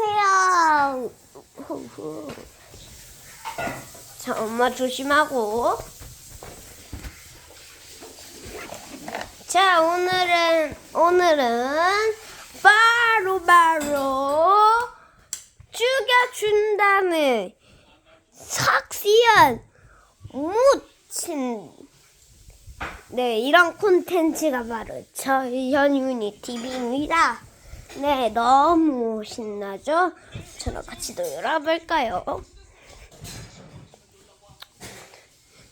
안녕하세요. 자, 엄마 조심하고. 자, 오늘은 오늘은 바로 바로 죽여준다는 삭시한 무친 네, 이런 콘텐츠가 바로 저희 현윤이 TV입니다. 네, 너무 신나죠? 저랑 같이 놀아볼까요?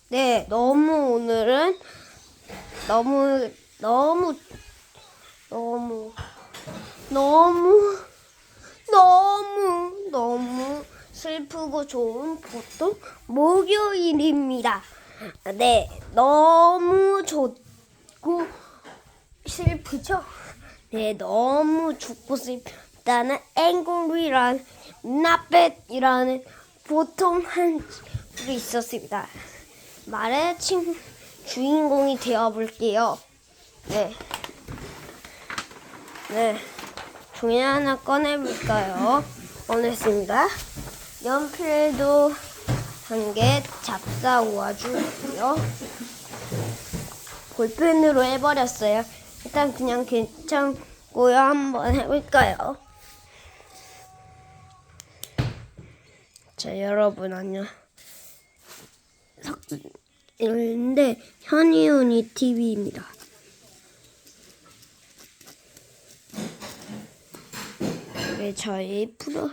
네, 너무 오늘은 너무 너무 너무 너무 너무 너무 슬프고 좋은 보통 목요일입니다. 네, 너무 좋고 슬프죠? 네, 너무 죽고 싶다는 angry라는 나뱃이라는 보통 한 줄이 있었습니다. 말의 친 주인공이 되어볼게요. 네. 네. 종이 하나 꺼내볼까요? 꺼냈습니다. 연필도 한 개 잡사 오아주고요. 볼펜으로 해버렸어요. 일단 그냥 괜찮고요. 한번 해볼까요? 자, 여러분 안녕. 이런데 현이온이 TV입니다. 네, 저희 프로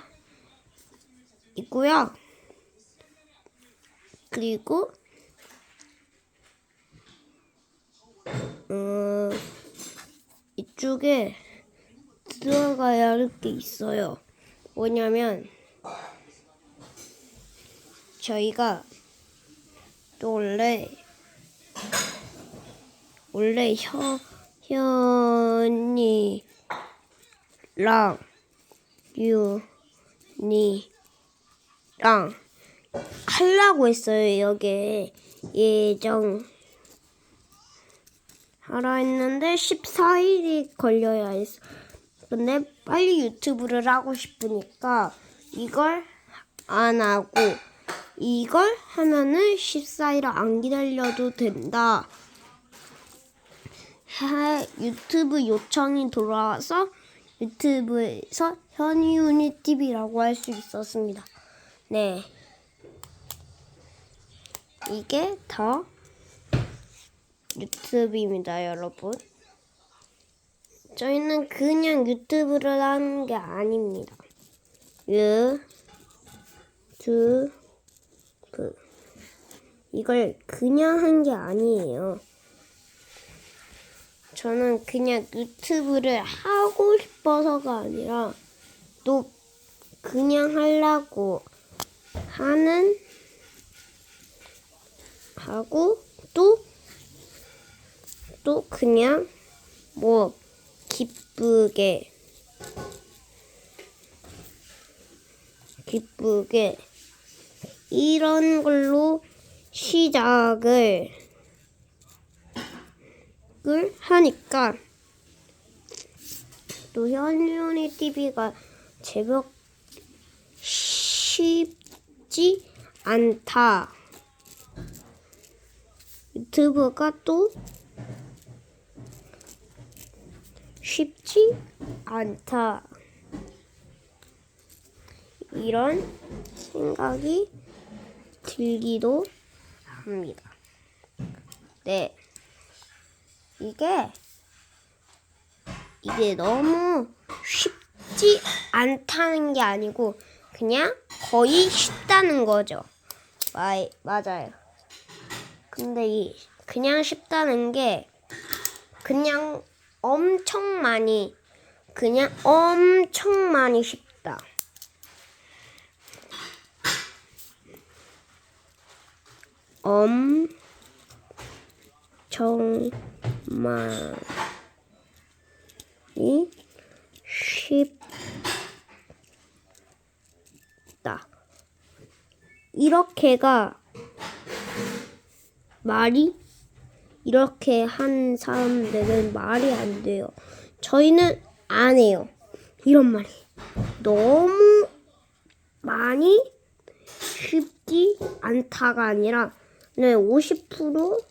있고요. 그리고 어, 이쪽에 들어가야 할 게 있어요. 뭐냐면 저희가 또 원래 원래 현 현이랑 유니랑 하려고 했어요. 여기 예정 하라 했는데 14일이 걸려야 했어. 근데 빨리 유튜브를 하고 싶으니까 이걸 안 하고 이걸 하면은 14일 안 기다려도 된다. 하, 유튜브 요청이 돌아와서 유튜브에서 현이윤이 TV라고 할 수 있었습니다. 네. 이게 더 유튜브입니다, 여러분. 저희는 그냥 유튜브를 하는 게 아닙니다. 유튜브. 이걸 그냥 한 게 아니에요. 저는 그냥 유튜브를 하고 싶어서가 아니라 또 그냥 하려고 하는 하고 또 또 그냥 뭐 기쁘게 기쁘게 이런 걸로 시작을 을 하니까 또 현윤이 TV가 제법 쉽지 않다. 유튜브가 또 쉽지 않다. 이런 생각이 들기도 합니다. 네. 이게 이게 너무 쉽지 않다는 게 아니고 그냥 거의 쉽다는 거죠. 마, 맞아요. 근데 이 그냥 쉽다는 게 그냥 엄청 많이 그냥 엄청 많이 쉽다. 엄청 많이 쉽다. 이렇게가 말이 이렇게 한 사람들은 말이 안 돼요. 저희는 안 해요. 이런 말이 너무 많이 쉽지 않다가 아니라 네, 50%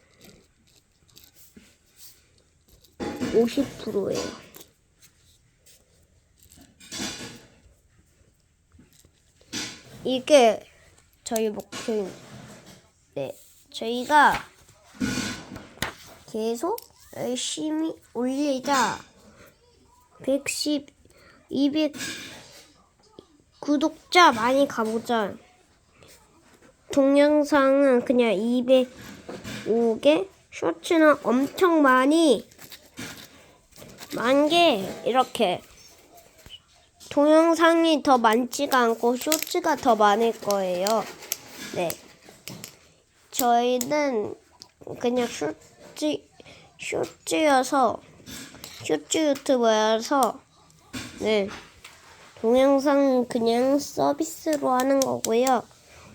50%예요. 이게 저희 목표입니다. 네, 저희가 계속 열심히 올리자 110, 200 구독자 많이 가보자. 동영상은 그냥 205개, 쇼츠는 엄청 많이 만 개 이렇게 동영상이 더 많지가 않고 쇼츠가 더 많을 거예요. 네. 저희는 그냥 쇼츠 쇼츠여서 쇼츠 유튜버여서 네. 동영상은 그냥 서비스로 하는 거고요.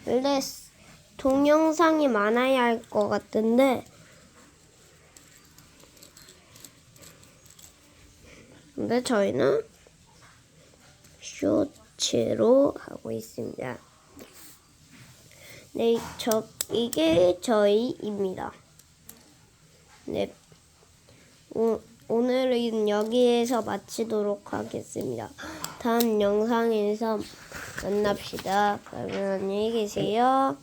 원래 스- 동영상이 많아야 할 것 같은데 근데 저희는 쇼츠로 하고 있습니다. 네, 저 이게 저희입니다. 네, 오, 오늘은 여기에서 마치도록 하겠습니다. 다음 영상에서 만납시다. 그러면 안녕히 계세요.